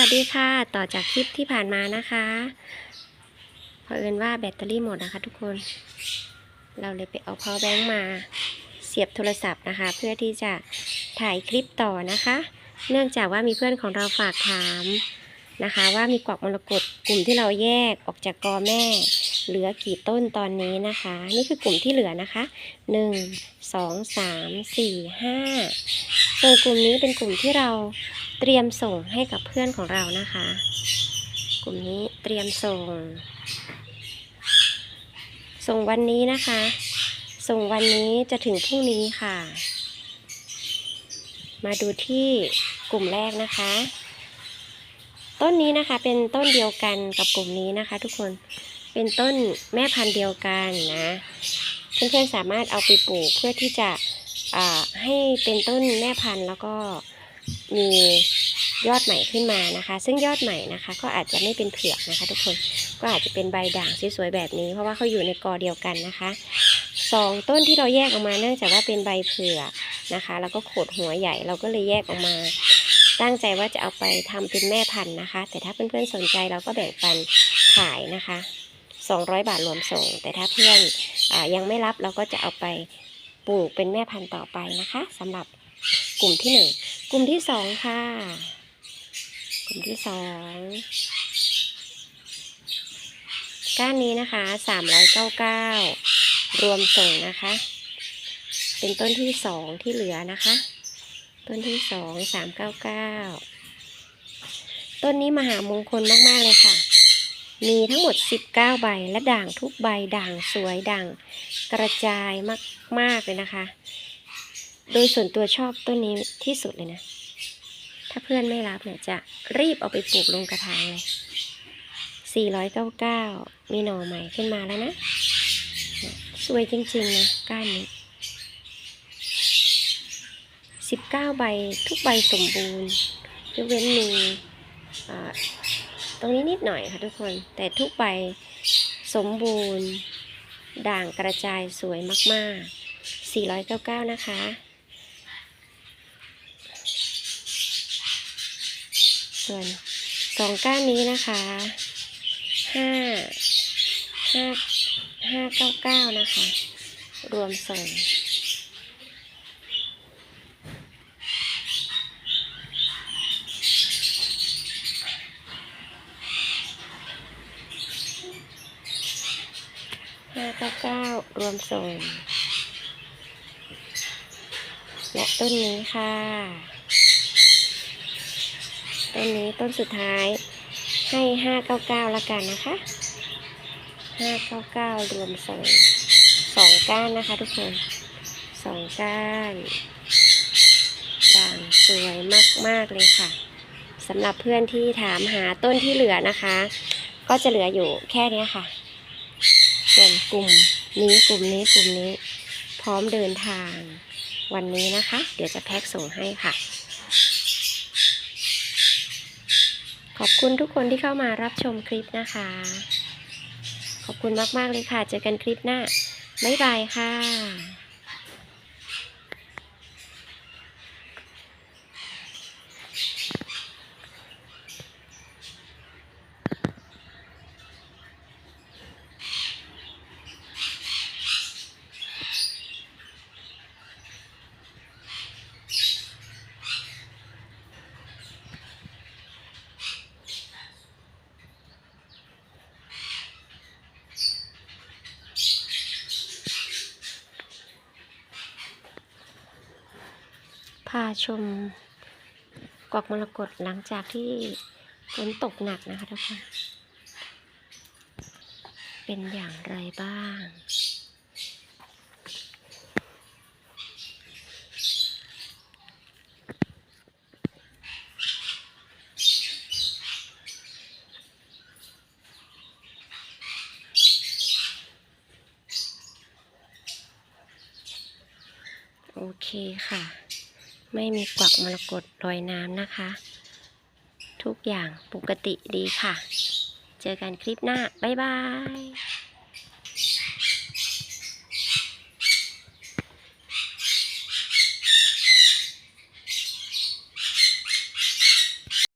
วัสดีค่ะ ต่อจากคลิปที่ผ่านมานะคะเผอิญว่าแบตเตอรี่หมดนะคะทุกคน เราเลยไปเอา power bank มาเสียบโทรศัพท์นะคะ เพื่อที่จะถ่ายคลิปต่อนะคะ เนื่องจากว่ามีเพื่อนของเราฝากถามนะคะ ว่ามีกวักมรกตกลุ่มที่เราแยกออกจากกอแม่ เหลือกี่ต้นตอนนี้นะคะ นี่คือกลุ่มที่เหลือนะคะหนึ่งสองสามสี่ห้าส่วนกลุ่มนี้เป็นกลุ่มที่เรา เตรียมส่งให้กับเพื่อนของเรานะคะ กลุ่มนี้เตรียมส่ง ส่งวันนี้นะคะ ส่งวันนี้จะถึงพรุ่งนี้ค่ะ มาดูที่กลุ่มแรกนะคะ ต้นนี้นะคะเป็นต้นเดียวกันกับกลุ่มนี้นะคะ ทุกคนเป็นต้นแม่พันธุ์เดียวกันนะเพื่อนๆสามารถเอาไปปลูกเพื่อที่จะให้เป็นต้นแม่พันธุ์แล้วก็ มียอดใหม่ขึ้นมานะคะ ซึ่งยอดใหม่นะคะ ก็อาจจะไม่เป็นเผือกนะคะ ทุกคน ก็อาจจะเป็นใบด่างสวยๆแบบนี้ เพราะว่าเขาอยู่ในกอเดียวกันนะคะสองต้นที่เราแยกออกมาเนื่องจากว่าเป็นใบเผือกนะคะ แล้วก็โขดหัวใหญ่เราก็เลยแยกออกมา ตั้งใจว่าจะเอาไปทำเป็นแม่พันธุ์นะคะ แต่ถ้าเพื่อนๆสนใจเราก็แบ่งปันขายนะคะ 200 บาทรวมส่ง แต่ถ้าเพื่อนอยังไม่รับเราก็จะเอาไปปลูกเป็นแม่พันธุ์ต่อไปนะคะสำหรับ กลุ่มที่หนึ่งกลุ่มที่สองค่ะ กลุ่มที่สองก้านนี้นะคะ399รวมส่งนะคะ เป็นต้นที่สองที่เหลือนะคะ ต้นที่สองสามเก้าเก้าต้นนี้มหามงคลมาก ๆ เลยค่ะ มีทั้งหมด 19 ใบและด่างทุกใบด่างสวยด่างกระจายมาก ๆ เลยนะคะ โดยส่วนตัวชอบต้นนี้ที่สุดเลยนะ ถ้าเพื่อนไม่รับเนี่ยจะรีบเอาไปปลูกลงกระถางเลย 499 มีหน่อใหม่ขึ้นมาแล้วนะ สวยจริงๆนะก้านนี้ 19 ใบทุกใบสมบูรณ์ยกเว้นมีตรงนี้นิดหน่อยค่ะทุกคน แต่ทุกใบสมบูรณ์ ด่างกระจายสวยมาก ๆ 499 นะคะ ส่วนสองก้านนี้นะคะ5 5 599นะคะ รวมส่งห้าเก้าเก้ารวมส่งและต้นนี้ค่ะ ต้นนี้ต้นสุดท้ายให้ห้าเก้าเก้าละกันนะคะห้าเก้าเก้ารวมส่งสองก้านนะคะทุกคนสองก้านด่างสวยมาก ๆ เลยค่ะสำหรับเพื่อนที่ถามหาต้นที่เหลือนะคะ ก็จะเหลืออยู่แค่นี้ค่ะ ส่วนกลุ่มนี้กลุ่มนี้กลุ่มนี้ พร้อมเดินทางวันนี้นะคะ เดี๋ยวจะแพ็คส่งให้ค่ะ ข อบคุณทุกคนที่เข้ามารับชมคลิปนะคะ ขอบคุณมาก ๆ เลยค่ะ เจอกันคลิปหน้า บ๊ายบายค่ะ พาชมกวักมรกตหลังจากที่ฝนตกหนักนะคะทุกคน เป็นอย่างไรบ้างโอเคค่ะ ไม่มีกวักมรกตลอยน้ำนะคะ ทุกอย่างปกติดีค่ะ เจอกันคลิปหน้า บ๊ายบาย